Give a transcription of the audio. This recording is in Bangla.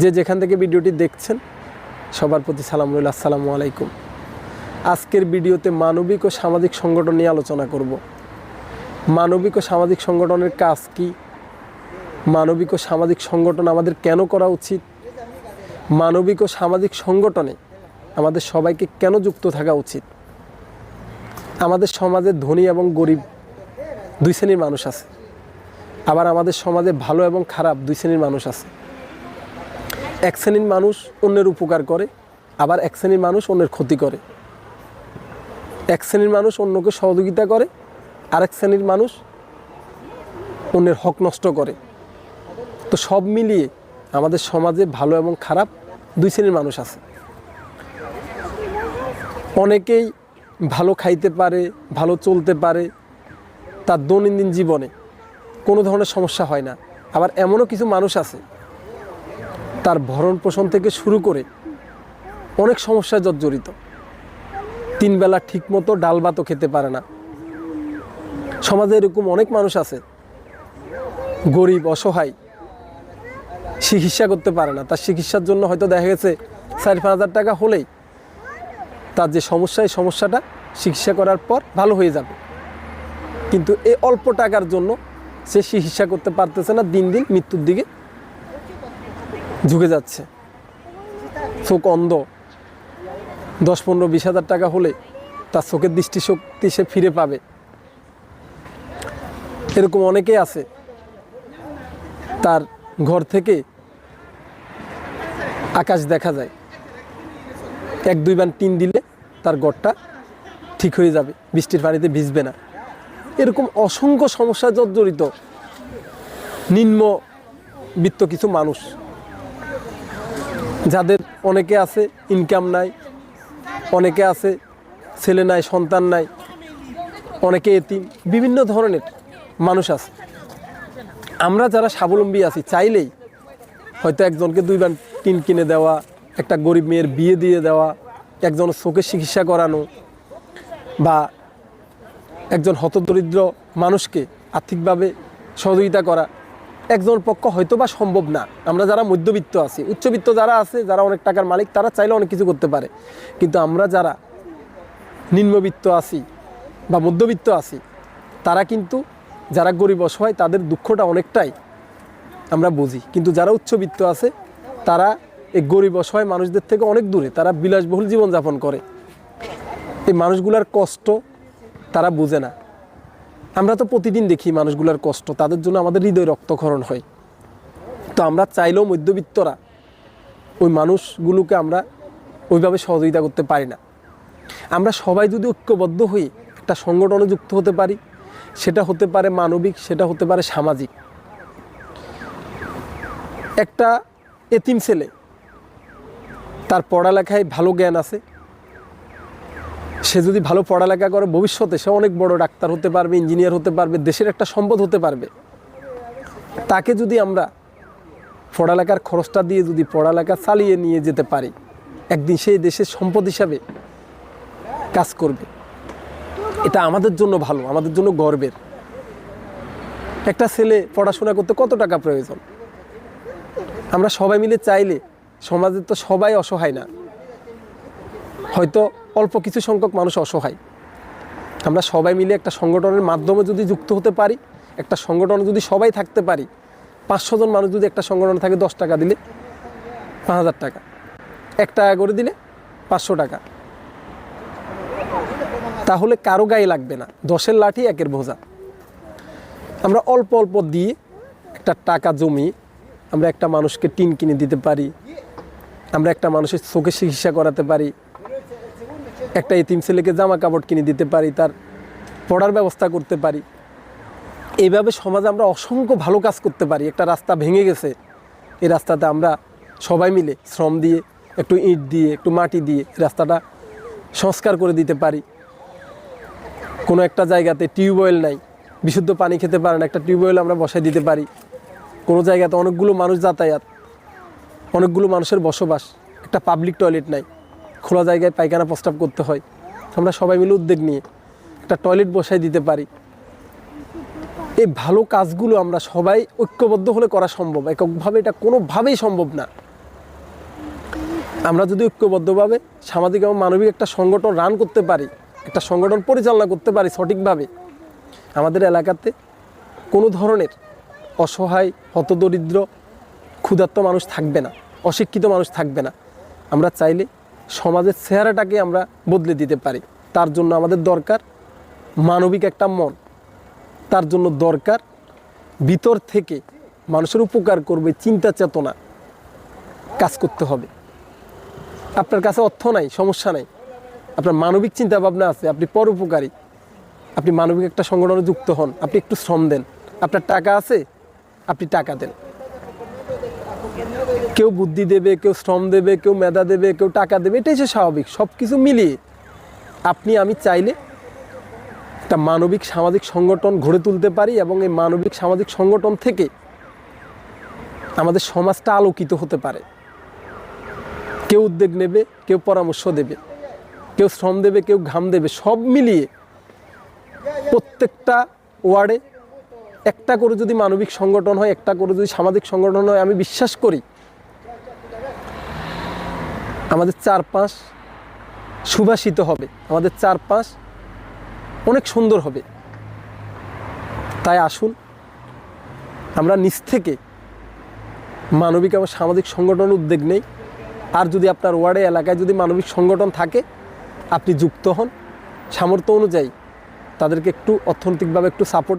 যে যেখান থেকে ভিডিওটি দেখছেন, সবার প্রতি সালাম রইল। আসসালামু আলাইকুম। আজকের ভিডিওতে মানবিক ও সামাজিক সংগঠন নিয়ে আলোচনা করব। মানবিক ও সামাজিক সংগঠনের কাজ কি? মানবিক ও সামাজিক সংগঠন আমাদের কেন করা উচিত? মানবিক ও সামাজিক সংগঠনে আমাদের সবাইকে কেন যুক্ত থাকা উচিত? আমাদের সমাজে ধনী এবং গরিব দুই শ্রেণির মানুষ আছে। আবার আমাদের সমাজে ভালো এবং খারাপ দুই শ্রেণির মানুষ আছে। এক শ্রেণির মানুষ অন্যের উপকার করে, আবার এক শ্রেণির মানুষ অন্যের ক্ষতি করে। এক শ্রেণির মানুষ অন্যকে সহযোগিতা করে, আরেক শ্রেণির মানুষ অন্যের হক নষ্ট করে। তো সব মিলিয়ে আমাদের সমাজে ভালো এবং খারাপ দুই শ্রেণির মানুষ আছে। অনেকেই ভালো খাইতে পারে, ভালো চলতে পারে, তার দৈনন্দিন জীবনে কোনো ধরনের সমস্যা হয় না। আবার এমনও কিছু মানুষ আছে তার ভরণ পোষণ থেকে শুরু করে অনেক সমস্যায় জর্জরিত তিন বেলা ঠিক মতো ডাল ভাতও খেতে পারে না। সমাজে এরকম অনেক মানুষ আছে, গরিব, অসহায়, চিকিৎসা করতে পারে না। তার চিকিৎসার জন্য হয়তো দেখা গেছে চার পাঁচ হাজার টাকা হলেই তার যে সমস্যা, এই সমস্যাটা চিকিৎসা করার পর ভালো হয়ে যাবে। কিন্তু এই অল্প টাকার জন্য সে চিকিৎসা করতে পারতেছে না, দিন দিন মৃত্যুর দিকে ঝুঁকে যাচ্ছে। চোখ অন্ধ। দশ পনেরো বিশ হাজার টাকা হলে তার চোখের দৃষ্টিশক্তি সে ফিরে পাবে। এরকম অনেকেই আছে। তার ঘর থেকে আকাশ দেখা যায়। এক দুই বান টিন দিলে তার ঘরটা ঠিক হয়ে যাবে, বৃষ্টির পানিতে ভিজবে না। এরকম অসংখ্য সমস্যা জর্জরিত নিম্ন বিত্ত কিছু মানুষ। যাদের অনেকে আছে ইনকাম নাই, অনেকে আছে, ছেলে নাই, সন্তান নাই, অনেকে এতিম, বিভিন্ন ধরনের মানুষ আছে। আমরা যারা স্বাবলম্বী আছি, চাইলেই হয়তো একজনকে দুই বান টিন কিনে দেওয়া, একটা গরিব মেয়ের বিয়ে দিয়ে দেওয়া, একজন চোখের চিকিৎসা করানো বা একজন হতদরিদ্র মানুষকে আর্থিকভাবে সহযোগিতা করা একজন পক্ষ হয়তো বা সম্ভব না। আমরা যারা মধ্যবিত্ত আছি, উচ্চবিত্ত যারা আছে, যারা অনেক টাকার মালিক, তারা চাইলে অনেক কিছু করতে পারে। কিন্তু আমরা যারা নিম্নবিত্ত আছি বা মধ্যবিত্ত আছি, তারা কিন্তু যারা গরিব অসহায়, তাদের দুঃখটা অনেকটাই আমরা বুঝি। কিন্তু যারা উচ্চবিত্ত আছে, তারা এই গরিব অসহায় মানুষদের থেকে অনেক দূরে। তারা বিলাসবহুল জীবনযাপন করে। এই মানুষগুলার কষ্ট তারা বুঝে না। আমরা তো প্রতিদিন দেখি মানুষগুলোর কষ্ট, তাদের জন্য আমাদের হৃদয় রক্তক্ষরণ হয়। তো আমরা চাইলেও মধ্যবিত্তরা ওই মানুষগুলোকে আমরা ওইভাবে সহযোগিতা করতে পারি না। আমরা সবাই যদি ঐক্যবদ্ধ হয়ে একটা সংগঠনে যুক্ত হতে পারি, সেটা হতে পারে মানবিক, সেটা হতে পারে সামাজিক। একটা এতিম ছেলে, তার পড়ালেখায় ভালো জ্ঞান আছে সে যদি ভালো পড়ালেখা করে, ভবিষ্যতে সে অনেক বড় ডাক্তার হতে পারবে ইঞ্জিনিয়ার হতে পারবে, দেশের একটা সম্পদ হতে পারবে। তাকে যদি আমরা পড়ালেখার খরচটা দিয়ে যদি পড়ালেখা চালিয়ে নিয়ে যেতে পারি, একদিন সেই দেশের সম্পদ হিসাবে কাজ করবে। এটা আমাদের জন্য ভালো, আমাদের জন্য গর্বের। একটা ছেলে পড়াশোনা করতে কত টাকা প্রয়োজন? আমরা সবাই মিলে চাইলে সমাজের তো সবাই অসহায় না। হয়তো অল্প কিছু সংখ্যক মানুষ অসহায়। আমরা সবাই মিলে একটা সংগঠনের মাধ্যমে যদি যুক্ত হতে পারি, একটা সংগঠনে যদি সবাই থাকতে পারি, পাঁচশো জন মানুষ যদি একটা সংগঠনে থাকে দশ টাকা দিলে, পাঁচ হাজার টাকা। এক টাকা করে দিলে পাঁচশো টাকা। তাহলে কারও গায়ে লাগবে না, দশের লাঠি একের ভোজা আমরা অল্প অল্প দিয়ে একটা টাকা জমি, আমরা একটা মানুষকে টিন কিনে দিতে পারি, আমরা একটা মানুষের চোখে চিকিৎসা করাতে পারি একটা এতিম ছেলেকে জামা কাপড় কিনে দিতে পারি, তার পড়ার ব্যবস্থা করতে পারি। এইভাবে সমাজে আমরা অসংখ্য ভালো কাজ করতে পারি। একটা রাস্তা ভেঙে গেছে, এই রাস্তাতে আমরা সবাই মিলে শ্রম দিয়ে, একটু ইট দিয়ে, একটু মাটি দিয়ে রাস্তাটা সংস্কার করে দিতে পারি। কোনো একটা জায়গাতে টিউবওয়েল নাই, বিশুদ্ধ পানি খেতে পারে না, একটা টিউবওয়েল আমরা বসাই দিতে পারি। কোনো জায়গাতে অনেকগুলো মানুষ যাতায়াত, অনেকগুলো মানুষের বসবাস, একটা পাবলিক টয়লেট নাই। খোলা জায়গায় পায়খানা প্রস্তাব করতে হয়। আমরা সবাই মিলে উদ্যোগ নিয়ে একটা টয়লেট বসাই দিতে পারি। এই ভালো কাজগুলো আমরা সবাই ঐক্যবদ্ধ হলে করা সম্ভব। এককভাবে এটা কোনোভাবেই সম্ভব না। আমরা যদি ঐক্যবদ্ধভাবে সামাজিক এবং মানবিক একটা সংগঠন রান করতে পারি, একটা সংগঠন পরিচালনা করতে পারি সঠিকভাবে, আমাদের এলাকাতে কোনো ধরনের অসহায়, হতদরিদ্র, ক্ষুধার্ত মানুষ থাকবে না, অশিক্ষিত মানুষ থাকবে না। আমরা চাইলে সমাজের চেহারাটাকে আমরা বদলে দিতে পারি। তার জন্য আমাদের দরকার মানবিক একটা মন। তার জন্য দরকার ভিতর থেকে মানুষের উপকার করবে, চিন্তা চেতনা কাজ করতে হবে। আপনার কাছে অর্থ নাই, সমস্যা নাই। আপনার মানবিক চিন্তা ভাবনা আছে, আপনি পরোপকারী। আপনি মানবিক একটা সংগঠনে যুক্ত হন, আপনি একটু শ্রম দেন। আপনার টাকা আছে, আপনি টাকা দেন। কেউ বুদ্ধি দেবে, কেউ শ্রম দেবে, কেউ মেধা দেবে, কেউ টাকা দেবে, এটাই সে স্বাভাবিক সব কিছু মিলিয়ে আপনি, আমি চাইলে একটা মানবিক সামাজিক সংগঠন গড়ে তুলতে পারি এবং এই মানবিক সামাজিক সংগঠন থেকে আমাদের সমাজটা আলোকিত হতে পারে। কেউ উদ্যোগ নেবে, কেউ পরামর্শ দেবে, কেউ শ্রম দেবে, কেউ ঘাম দেবে, সব মিলিয়ে প্রত্যেকটা ওয়ার্ডে একটা করে যদি মানবিক সংগঠন হয়, একটা করে যদি সামাজিক সংগঠন হয়, আমি বিশ্বাস করি আমাদের চারপাশ সুভাষিত হবে। আমাদের চারপাশ অনেক সুন্দর হবে। তাই আসুন, আমরা নিজ থেকে মানবিক এবং সামাজিক সংগঠন উদ্যোগ নেই। আর যদি আপনার ওয়ার্ডে, এলাকায় যদি মানবিক সংগঠন থাকে, আপনি যুক্ত হন। সামর্থ্য অনুযায়ী তাদেরকে একটু অর্থনৈতিকভাবে একটু সাপোর্ট